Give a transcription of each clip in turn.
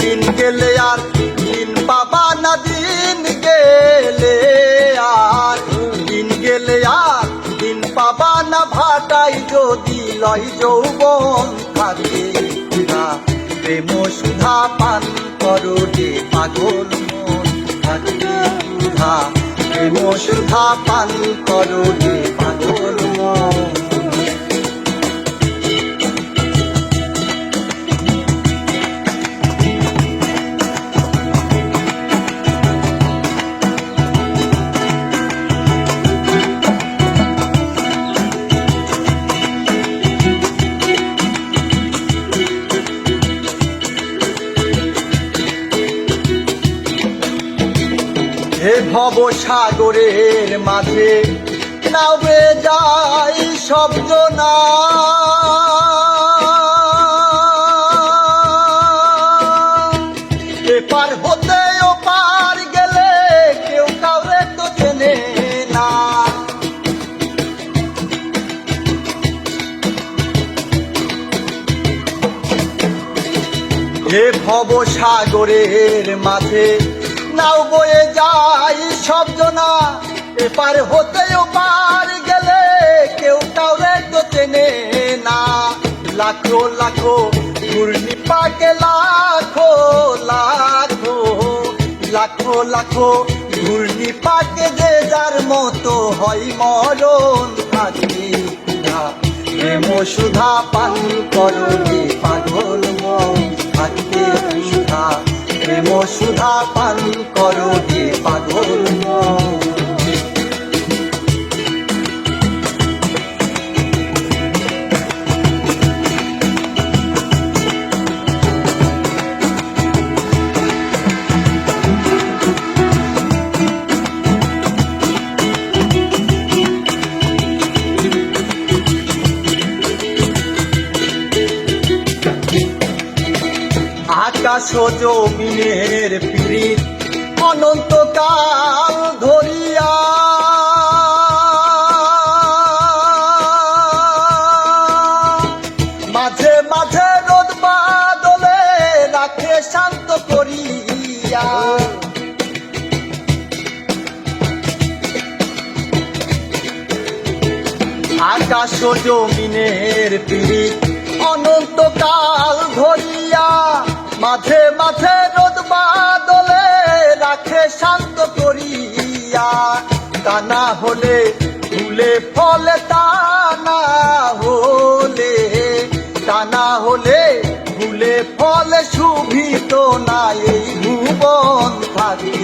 দিন গেলে আর দিন পাবা না, দিন গেলে আর দিন গেলে আর দিন পাবা না, ভাটাই যদি লয় যৌবন থাকে। না প্রেম সুধা পান করো রে পাগল মন থাকে। সুধা প্রেম সুধা পান করো রে পাগল মন হে ভব সাগরের মাঝে নাবে যাই শব্দ না। এপার হতে ওপার গেলে কেউ কাউরে তো চেনে না। হে ভব সাগরের মাঝে নাও বয়ে যাই শব্দনা এপার হতে পার গেলে কেউ কাউরে তো চেনে না। লাখো লাখো ঘূর্ণি পাকে লাখো লাখো লাখো লাখো ঘূর্ণি পাকে যে যার মতো হয় মরণ থাকে প্রেম সুধা পান করো পাগল। প্রেম সুধা পান করো হে পাগল আকাশ জমিনের পীড়িত অনন্তকাল ধরিয়া। মাঝে মাঝে রোদ বাদলে রাখে শান্ত করিয়া। আকাশ জমিনের পীড়িত অনন্তকাল ধরিয়া। মাঝে মাঝে রোদ বাদলে রাখে শান্ত করিয়া। তা না হলে ফুলে ফলে, তা না হলে, তা না হলে ফুলে ফলে শুভিত না এই ভুবন থাকে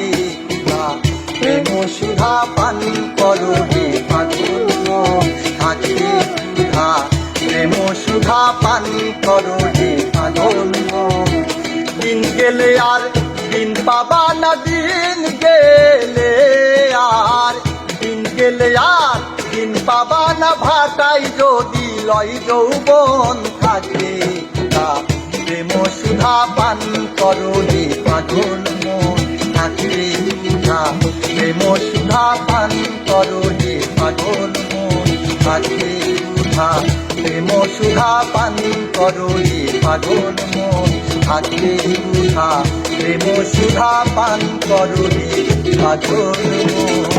প্রেম সুধা পান করো রে পাগল মন থাকে প্রেম সুধা পান করো রে আর দিন পাবা না দিন গেলে আর, দিন গেলে আর দিন পাবা না ভাটাই যদি লয় যৌবন থাকে। প্রেম সুধা পান করো রে পাগল মন থাকে। প্রেম সুধা পান করো রে পাগল মন থাকে। প্রেম সুধা পান করো রে পাগল মন থাকে সুধা প্রেম সুধা পান করো রে পাগল মন